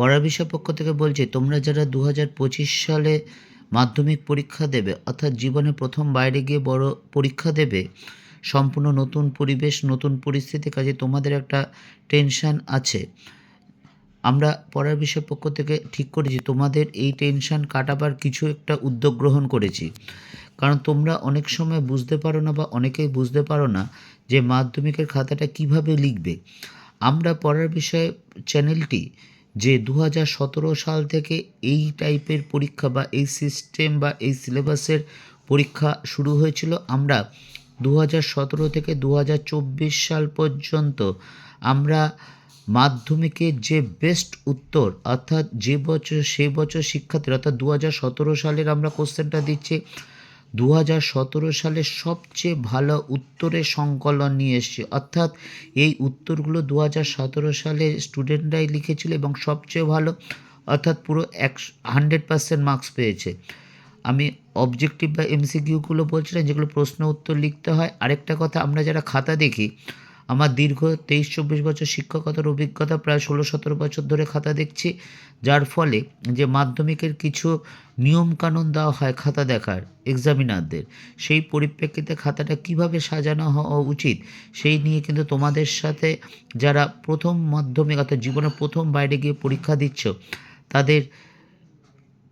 পড়ার বিষয় পক্ষ থেকে বলছি, তোমরা যারা দু হাজার পঁচিশ সালে মাধ্যমিক পরীক্ষা দেবে, অর্থাৎ জীবনে প্রথম বাইরে গিয়ে বড় পরীক্ষা দেবে, সম্পূর্ণ নতুন পরিবেশ, নতুন পরিস্থিতি কাজে তোমাদের একটা টেনশান আছে। আমরা পড়ার বিষয় পক্ষ থেকে ঠিক করেছি, তোমাদের এই টেনশান কাটাবার কিছু একটা উদ্যোগ গ্রহণ করেছি। কারণ তোমরা অনেক সময় বুঝতে পারো না বা অনেকেই বুঝতে পারো না যে মাধ্যমিকের খাতাটা কীভাবে লিখবে। আমরা পড়ার বিষয়ে চ্যানেলটি যে দু হাজার সতেরো সাল থেকে এই টাইপের পরীক্ষা বা এই সিস্টেম বা এই সিলেবাসের পরীক্ষা শুরু হয়েছিল আমরা দু হাজার সতেরো থেকে দু হাজার চব্বিশ সাল পর্যন্ত। আমরা মাধ্যমিকে যে বেস্ট উত্তর অর্থাৎ যে বছর সেই বছর শিক্ষার্থীরা অর্থাৎ দু হাজার সতেরো সালের আমরা কোশ্চেনটা দিচ্ছি দু হাজার সতেরো সালে সবচেয়ে ভালো উত্তরের সংকলন নিয়ে এসেছে। অর্থাৎ এই উত্তরগুলো দু হাজার সতেরো সালে স্টুডেন্টরাই লিখেছিল এবং সবচেয়ে ভালো, অর্থাৎ পুরো একশো, হান্ড্রেড পার্সেন্ট মার্কস পেয়েছে। আমি অবজেক্টিভ বা এমসিকিউগুলো বলছিলাম, যেগুলো প্রশ্ন উত্তর লিখতে হয়। আরেকটা কথা, আমরা যারা খাতা দেখি আমার দীর্ঘ তেইশ চব্বিশ বছর শিক্ষকতার অভিজ্ঞতা, প্রায় ষোলো সতেরো বছর ধরে খাতা দেখছি, যার ফলে যে মাধ্যমিকের কিছু নিয়মকানুন দেওয়া হয় খাতা দেখার এক্সামিনারদের সেই পরিপ্রেক্ষিতে খাতাটা কীভাবে সাজানো হওয়া উচিত, সেই নিয়ে কিন্তু তোমাদের সাথে যারা প্রথম মাধ্যমিক অর্থাৎ জীবনে প্রথম বাইরে গিয়ে পরীক্ষা দিচ্ছ, তাদের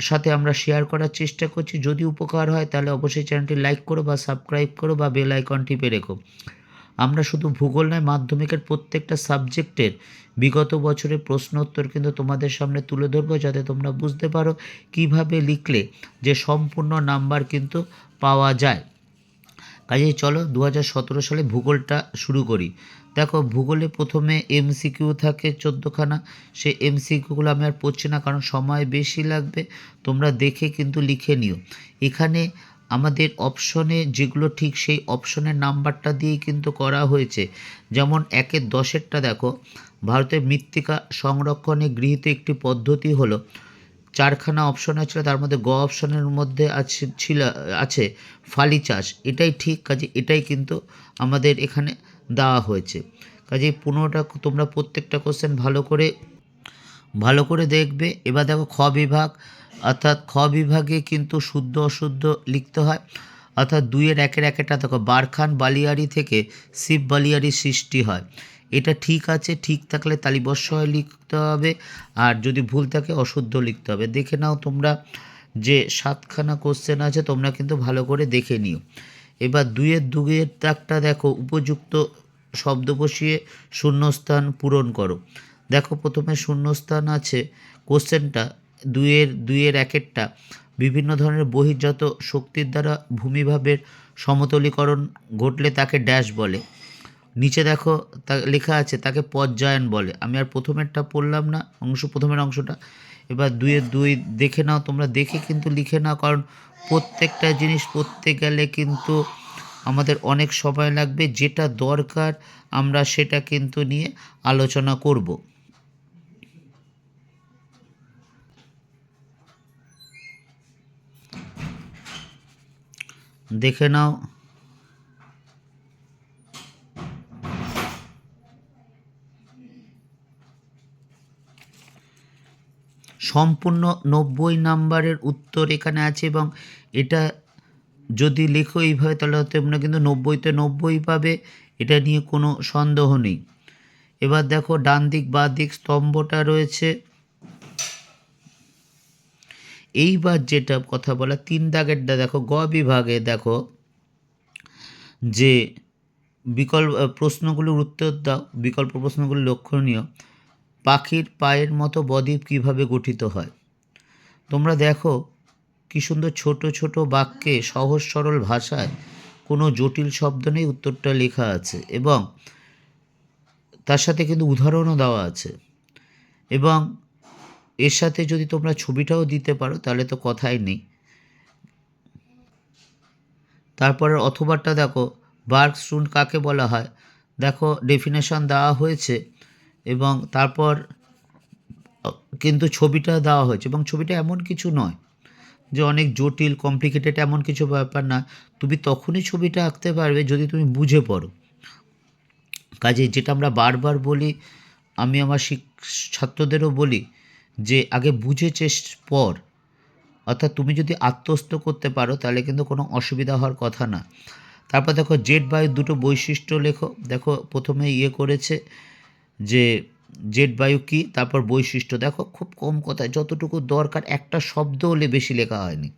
সাথে আমরা শেয়ার করার চেষ্টা করছি। যদি উপকার হয়, তাহলে অবশ্যই চ্যানেলটি লাইক করো বা সাবস্ক্রাইব করো বা বেল আইকন টিপে রেখো। আমরা শুধু ভূগোল নয়, মাধ্যমিকের প্রত্যেকটা সাবজেক্টের বিগত বছরের প্রশ্ন উত্তর কিন্তু তোমাদের সামনে তুলে ধরবো যাতে তোমরা বুঝতে পারো কীভাবে লিখলে যে সম্পূর্ণ নাম্বার কিন্তু পাওয়া যায়। কাজেই চলো দু হাজার সতেরো সালে ভূগোলটা শুরু করি। দেখো, ভূগোলে প্রথমে এমসিকিউ থাকে চোদ্দোখানা। সে এমসিকিউগুলো আমি আর পড়ছি না, কারণ সময় বেশি লাগবে। তোমরা দেখে কিন্তু লিখে নিও। এখানে আমাদের অপশনে যেগুলো ঠিক সেই অপশনের নাম্বারটা দিয়েই কিন্তু করা হয়েছে। যেমন একের দশেরটা দেখো, ভারতের মৃত্তিকা সংরক্ষণে গৃহীত একটি পদ্ধতি হলো, চারখানা অপশন আছে, তার মধ্যে গ অপশনের মধ্যে আছে, ছিল, আছে ফালি চাষ। এটাই ঠিক, কাজে এটাই কিন্তু আমাদের এখানে দেওয়া হয়েছে। কাজে পনেরোটা তোমরা প্রত্যেকটা কোশ্চেন ভালো করে ভালো করে দেখবে। এবার দেখো খ বিভাগ অর্থাৎ খ বিভাগে কিন্তু শুদ্ধ অশুদ্ধ লিখতে হয়। অর্থাৎ দুইয়ের একের একেটা দেখো, বারখান বালিয়ারি থেকে শিব বালিয়ারি সৃষ্টি হয়। এটা ঠিক আছে, ঠিক থাকলে তালিবর্ষ লিখতে হবে। আর যদি ভুল থাকে, অশুদ্ধ লিখতে হবে। দেখে নাও তোমরা যে সাতখানা কোশ্চেন আছে, তোমরা কিন্তু ভালো করে দেখে নিও। এবার দুইয়ের দুইয়ের দাগটা দেখো, উপযুক্ত শব্দ বসিয়ে শূন্যস্থান পূরণ করো। দেখো প্রথমে শূন্যস্থান আছে কোশ্চেনটা দুইয়ের দুইয়ের একেরটা বিভিন্ন ধরনের বহির্জাত শক্তির দ্বারা ভূমিভাবের সমতলীকরণ ঘটলে তাকে ড্যাশ বলে। নিচে দেখো, তা লেখা আছে, তাকে পর্যায়ন বলে। আমি আর প্রথমেরটা পড়লাম না, অংশ, প্রথমের অংশটা। এবার দুইয়ের দুই দেখে নাও, তোমরা দেখে কিন্তু লিখে নাও, কারণ প্রত্যেকটা জিনিস পড়তে গেলে কিন্তু আমাদের অনেক সময় লাগবে, যেটা দরকার আমরা সেটা কিন্তু নিয়ে আলোচনা করব। দেখে নাও। সম্পূর্ণ নব্বই নাম্বারের উত্তর এখানে আছে এবং এটা যদি লেখো এইভাবে, তাহলে তোমরা কিন্তু নব্বইতে নব্বই পাবে। এটা নিয়ে কোনো সন্দেহ নেই। এবার দেখো ডান দিক বা দিক স্তম্ভটা রয়েছে। এইবার যেটা কথা বলা, তিন দাগেরটা দেখো, গ বিভাগে দেখো, যে বিকল্প প্রশ্নগুলোর উত্তর দাও, বিকল্প প্রশ্নগুলো লক্ষণীয়। পাখির পায়ের মতো বদ্বীপ কীভাবে গঠিত হয়? তোমরা দেখো, কী সুন্দর ছোট ছোট বাক্যে সহজ সরল ভাষায় কোনো জটিল শব্দ নেই, উত্তরটা লেখা আছে এবং তার সাথে কিন্তু উদাহরণও দেওয়া আছে। এবং এর সাথে যদি তোমরা ছবিটাও দিতে পারো, তাহলে তো কথাই নেই। তারপরে অথবাটা দেখো বার্ক স্টুন কাকে বলা হয়? দেখো ডেফিনেশন দেওয়া হয়েছে এবং তারপর, কিন্তু ছবিটা দেওয়া হয়েছে এবং ছবিটা এমন কিছু নয় যে অনেক জটিল কমপ্লিকেটেড এমন কিছু ব্যাপার না। তুমি তখনই ছবিটা আঁকতে পারবে যদি তুমি বুঝে পড়ো। কাজে যেটা আমরা বারবার বলি, আমি আমার ছাত্রদেরও বলি যে আগে বুঝে চেষ্ট পর, অর্থাৎ তুমি যদি আত্মস্থ করতে পারো, তাহলে কিন্তু কোনো অসুবিধা হওয়ার কথা না। তারপর দেখো জেট বায়ুর দুটো বৈশিষ্ট্য লেখো। দেখো, প্রথমে ইয়ে করেছে যে জেট বায়ু কী, তারপর বৈশিষ্ট্য। দেখো, খুব কম কথায়, যতটুকু দরকার, একটা শব্দ হলে বেশি লেখা হয়নি।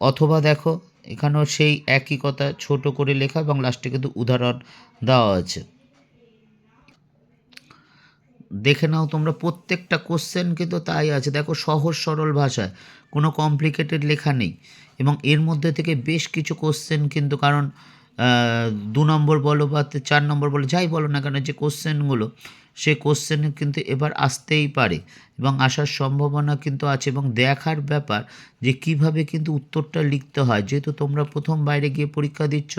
অথবা দেখো, এখানেও সেই একই কথা ছোট করে লেখা এবং লাস্টে কিন্তু উদাহরণ দেওয়া আছে। দেখে নাও তোমরা প্রত্যেকটা কোশ্চেন কিন্তু তাই আছে। দেখো সহজ সরল ভাষায়, কোনো কমপ্লিকেটেড লেখা নেই। এবং এর মধ্যে থেকে বেশ কিছু কোশ্চেন কিন্তু কারণ দু নম্বর বলো বা চার নম্বর বলো, যাই বলো না কেন, যে কোশ্চেনগুলো সে কোশ্চেন কিন্তু এবার আসতেই পারে এবং আসার সম্ভাবনা কিন্তু আছে এবং দেখার ব্যাপার যে কীভাবে কিন্তু উত্তরটা লিখতে হয়। যেহেতু তোমরা প্রথম বাইরে গিয়ে পরীক্ষা দিচ্ছ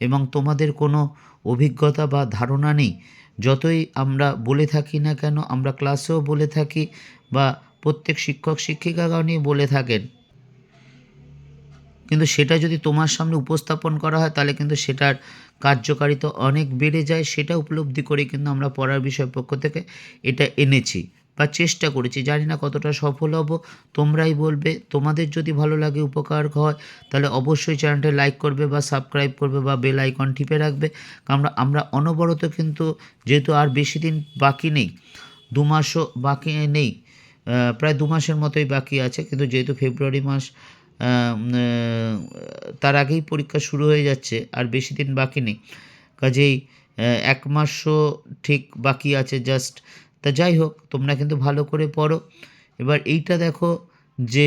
এবং তোমাদের কোনো অভিজ্ঞতা বা ধারণা নেই, যতই আমরা বলে থাকি না কেন, আমরা ক্লাসেও বলে থাকি বা প্রত্যেক শিক্ষক শিক্ষিকাগণ নিয়ে বলে থাকেন। কিন্তু সেটা যদি তোমার সামনে উপস্থাপন করা হয়, তাহলে কিন্তু সেটার কার্যকারিতা অনেক বেড়ে যায়। সেটা উপলব্ধি করে কিন্তু আমরা পড়ার বিষয় পক্ষ থেকে এটা এনেছি বা চেষ্টা করেছি। জানি না কতটা সফল হব। তোমরাই বলবে। তোমাদের যদি ভালো লাগে, উপকার হয়, তাহলে অবশ্যই চ্যানেলটা লাইক করবে বা সাবস্ক্রাইব করবে বা বেল আইকন টিপে রাখবে। আমরা আমরা অনবরত কিন্তু যেহেতু আর বেশি দিন বাকি নেই, দু মাসও বাকি নেই প্রায় দু মাসের মতোই বাকি আছে। কিন্তু যেহেতু ফেব্রুয়ারি মাস তার আগেই পরীক্ষা শুরু হয়ে যাচ্ছে আর বেশি দিন বাকি নেই। কাজেই এক মাসও ঠিক বাকি আছে জাস্ট তা যাই হোক, তোমরা কিন্তু ভালো করে পড়ো। এবার এইটা দেখো যে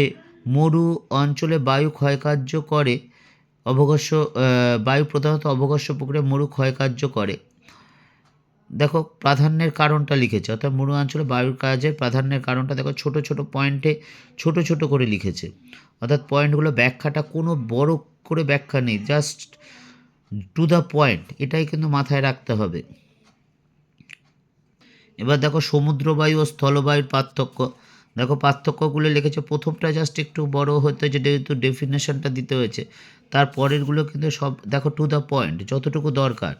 মরু অঞ্চলে বায়ু ক্ষয়কার্য করে অবকাশ্য বায়ু প্রধানত অবকাশ্য প্রক্রিয়া মরু ক্ষয়কার্য করে। দেখো, প্রাধান্যের কারণটা লিখেছে। অর্থাৎ মরু অঞ্চলে বায়ুর কাজের প্রাধান্যের কারণটা দেখো, ছোট ছোট পয়েন্টে ছোট ছোট করে লিখেছে। অর্থাৎ পয়েন্টগুলো ব্যাখ্যাটা কোনো বড় করে ব্যাখ্যা নেই, জাস্ট টু দ্য পয়েন্ট, এটাই কিন্তু মাথায় রাখতে হবে। এবার দেখো, সমুদ্রবায়ু ও স্থলবায়ুর পার্থক্য। দেখো, পার্থক্যগুলো লিখেছে, প্রথমটা জাস্ট একটু বড় হতে হয়েছে যেহেতু ডেফিনেশনটা দিতে হয়েছে। তার পরেরগুলো কিন্তু সব, দেখো টু দ্য পয়েন্ট যতটুকু দরকার।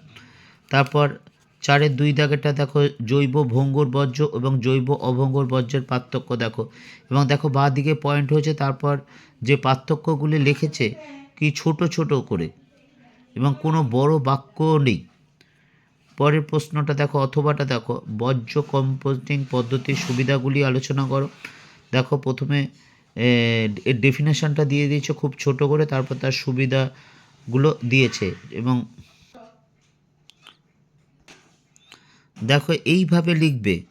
তারপর চারের দুই দাগেরটা দেখো জৈব ভঙ্গুর বর্জ্য এবং জৈব অভঙ্গুর বর্জ্যের পার্থক্য দেখো। এবং দেখো বাঁ দিকে পয়েন্ট হয়েছে, তারপর যে পার্থক্যগুলি লিখেছে, কি ছোট ছোট করে। এবং কোনো বড় বাক্য নেই। পরের প্রশ্নটা দেখো, অথবাটা দেখো, বর্জ্য কম্পোস্টিং পদ্ধতির সুবিধাগুলি আলোচনা করো। দেখো প্রথমে এর ডেফিনেশনটা দিয়ে দিয়েছে খুব ছোট করে, তারপর তার সুবিধাগুলো দিয়েছে। এবং দেখো এইভাবে লিখবে।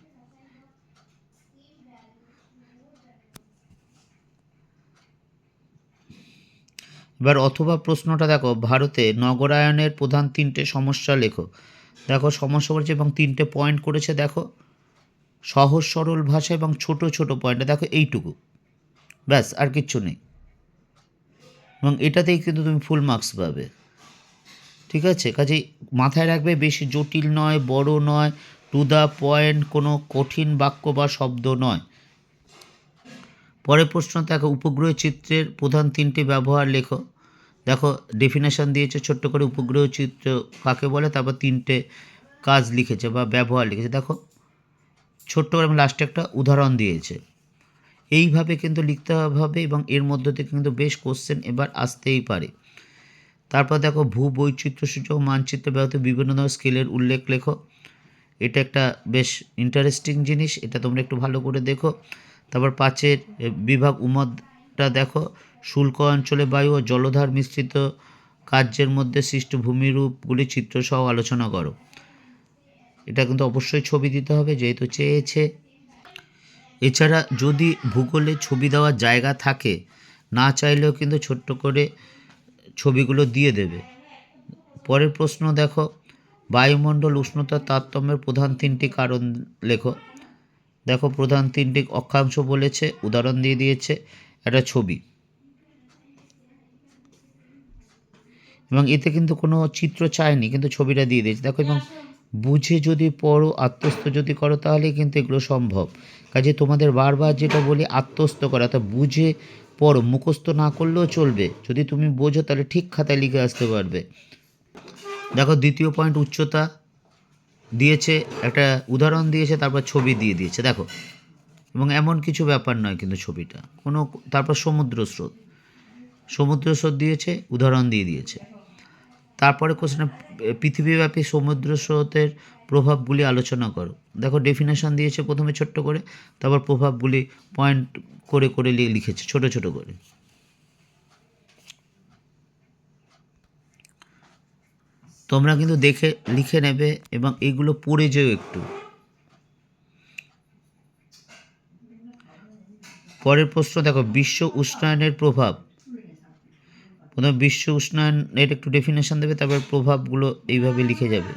এবার অথবা প্রশ্নটা দেখো, ভারতে নগরায়নের প্রধান তিনটে সমস্যা লেখো। দেখো সমস্যা করেছে এবং তিনটে পয়েন্ট করেছে, দেখো। সহজ সরল ভাষা এবং ছোট ছোট পয়েন্টে দেখো এইটুকু। ব্যাস, আর কিচ্ছু নেই। এবং এটাতেই কিন্তু তুমি ফুল মার্কস পাবে। ঠিক আছে? কাজেই মাথায় রাখবে, বেশি জটিল নয়, বড় নয় টু দ্য পয়েন্ট কোনো কঠিন বাক্য বা শব্দ নয়। পরের প্রশ্ন, দেখো, উপগ্রহ চিত্রের প্রধান তিনটি ব্যবহার লেখো। দেখো ডেফিনেশন দিয়েছে ছোট্ট করে উপগ্রহ চিত্র কাকে বলে, তারপর তিনটে কাজ লিখেছে বা ব্যবহার লিখেছে। দেখো, ছোট্ট করে লাস্টে একটা উদাহরণ দিয়েছে। এইভাবে কিন্তু লিখতে হবে এবং এর মধ্য থেকে কিন্তু বেশ কোশ্চেন এবার আসতেই পারে। তারপর দেখো ভূ বৈচিত্র্য সূচক মানচিত্রে ব্যবহৃত বিভিন্ন ধরনের স্কেলের উল্লেখ লেখো। এটা একটা বেশ ইন্টারেস্টিং জিনিস, এটা তোমরা একটু ভালো করে দেখো। তারপর পাঁচের বিভাগ উমদটা দেখো, শুল্ক অঞ্চলে বায়ু ও জলধার মিশ্রিত কার্যের মধ্যে সৃষ্ট ভূমিরূপগুলি চিত্রসহ আলোচনা করো। এটা কিন্তু অবশ্যই ছবি দিতে হবে, যেহেতু চেয়েছে। এছাড়া যদি ভূগোলে ছবি দেওয়ার জায়গা থাকে, না চাইলেও কিন্তু ছোট্ট করে ছবিগুলো দিয়ে দেবে। পরের প্রশ্ন দেখো, বায়ুমণ্ডল উষ্ণতার তারতম্যের প্রধান তিনটি কারণ লেখো। দেখো, প্রধান তিনটি অক্ষাংশ বলেছে, উদাহরণ দিয়ে দিয়েছে, একটা ছবি। এবং এতে কিন্তু কোনো চিত্র চায়নি, কিন্তু ছবিটা দিয়ে দিয়েছে। দেখো, এবং বুঝে যদি পড়ো, আত্মস্থ যদি করো তাহলে কিন্তু এগুলো সম্ভব। কাজে তোমাদের বারবার যেটা বলি, আত্মস্থ করা, অর্থাৎ বুঝে পড়ো মুখস্থ না করলেও চলবে। যদি তুমি বোঝো, তাহলে ঠিক খাতায় লিখে আসতে পারবে। দেখো, দ্বিতীয় পয়েন্ট উচ্চতা দিয়েছে, একটা উদাহরণ দিয়েছে, তারপর ছবি দিয়ে দিয়েছে। দেখো, এবং এমন কিছু ব্যাপার নয় কিন্তু ছবিটা। কোনো, তারপর সমুদ্র স্রোত। সমুদ্র স্রোত দিয়েছে, উদাহরণ দিয়ে দিয়েছে। তারপরে কোশ্চেন পৃথিবীব্যাপী সমুদ্র স্রোতের প্রভাবগুলি আলোচনা করো। দেখো ডেফিনেশন দিয়েছে প্রথমে ছোট্ট করে, তারপর প্রভাবগুলি পয়েন্ট করে করে লিখেছে, ছোট ছোট করে। তোমরা কিন্তু দেখে, লিখে নেবে এবং এইগুলো পড়ে যেও একটু। পরের প্রশ্ন দেখো, বিশ্ব উষ্ণায়নের প্রভাব। প্রথমে বিশ্ব উষ্ণায়নের একটু ডেফিনেশন দেবে তারপর প্রভাবগুলো এইভাবে লিখে যাবে।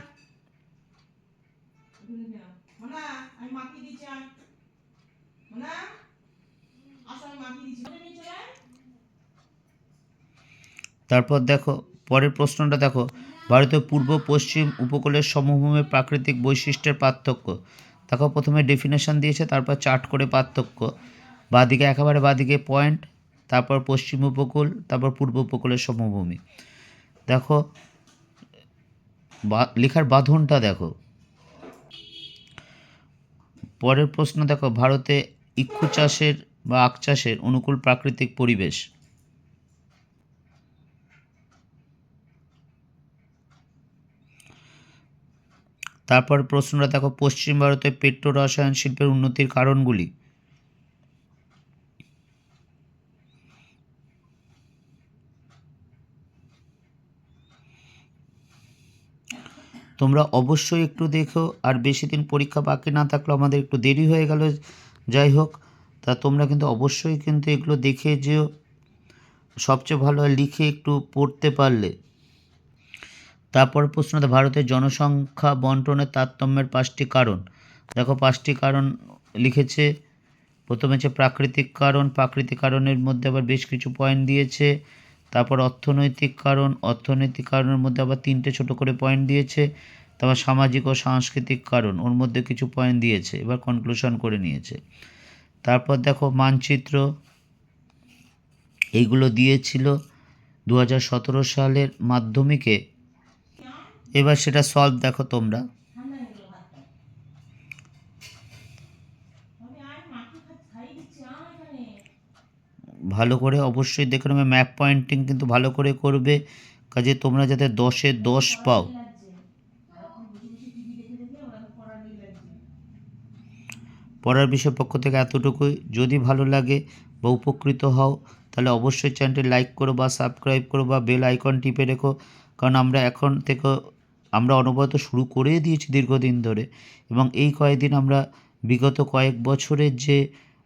তারপর দেখো পরের প্রশ্নটা দেখো। ভারতের পূর্ব পশ্চিম উপকূলের সমভূমির প্রাকৃতিক বৈশিষ্ট্যের পার্থক্য। দেখো প্রথমে ডেফিনেশন দিয়েছে তারপর চার্ট করে পার্থক্য। বাদিকে একেবারে বাদিকে পয়েন্ট তারপর পশ্চিম উপকূল, তারপর পূর্ব উপকূলের সমভূমি। দেখো লেখার বাঁধনটা দেখো। পরের প্রশ্ন দেখো, ভারতে ইক্ষু চাষের বা আখ চাষের অনুকূল প্রাকৃতিক পরিবেশ। তারপর প্রশ্নটা দেখো, পশ্চিম ভারতে পেট্রো রসায়ন শিল্পের উন্নতির কারণগুলি। তোমরা অবশ্যই একটু দেখো, আর বেশি দিন পরীক্ষা বাকি না থাকলেও আমাদের একটু দেরি হয়ে গেল। যাই হোক, তা তোমরা কিন্তু অবশ্যই কিন্তু এগুলো দেখে যেও। সবচেয়ে ভালো লিখে একটু পড়তে পারলে। তারপর প্রশ্নটা ভারতের জনসংখ্যা বন্টনের তারতম্যের পাঁচটি কারণ। দেখো, পাঁচটি কারণ লিখেছে। প্রথমে হচ্ছে প্রাকৃতিক কারণ, প্রাকৃতিক কারণের মধ্যে আবার বেশ কিছু পয়েন্ট দিয়েছে। তারপর অর্থনৈতিক কারণ, অর্থনৈতিক কারণের মধ্যে আবার তিনটে ছোট করে পয়েন্ট দিয়েছে, তারপর সামাজিক ও সাংস্কৃতিক কারণ, ওর মধ্যে কিছু পয়েন্ট দিয়েছে, এবার কনক্লুশন করে নিয়েছে। তারপর দেখো মানচিত্র, এইগুলো দিয়েছিল দু হাজার সতেরো সালের মাধ্যমিকে। এবার সেটা সলভ দেখো তোমরা ঠান্ডা হয়ে গেলো ভাতটা আমি আয় মাখিয়ে খা- খাইয়ে দিচ্ছি আয় এখানে ভালো করে অবশ্যই দেখে নেবে ম্যাপ পয়েন্টিং কিন্তু ভালো করে করবে। কাজে তোমরা যাতে দশে দশ পাও। পড়ার বিষয় পক্ষ থেকে এতটুকুই। যদি ভালো লাগে বা উপকৃত হও, তাহলে অবশ্যই চ্যানেলটি লাইক করো বা সাবস্ক্রাইব করো বা বেল আইকন টিপে রেখো। কারণ আমরা এখন থেকে, আমরা অনবরত শুরু করে দিয়েছি দীর্ঘদিন ধরে। এবং এই কয়েকদিন আমরা বিগত কয়েক বছরের যে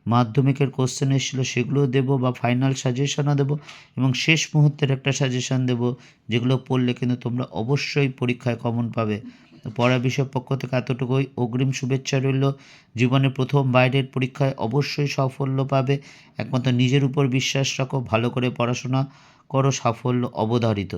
মাধ্যমিকের কোশ্চেন এসেছিল সেগুলো দেবো বা ফাইনাল সাজেশনও দেবো এবং শেষ মুহূর্তের একটা সাজেশন দেবো, যেগুলো পড়লে কিন্তু তোমরা অবশ্যই পরীক্ষায় কমন পাবে। পড়া বিষয় পক্ষ থেকে এতটুকুই। অগ্রিম শুভেচ্ছা রইল। জীবনে প্রথম বাইরের পরীক্ষায় অবশ্যই সাফল্য পাবে। একমাত্র নিজের উপর বিশ্বাস রাখো, ভালো করে পড়াশোনা করো, সাফল্য অবধারিত।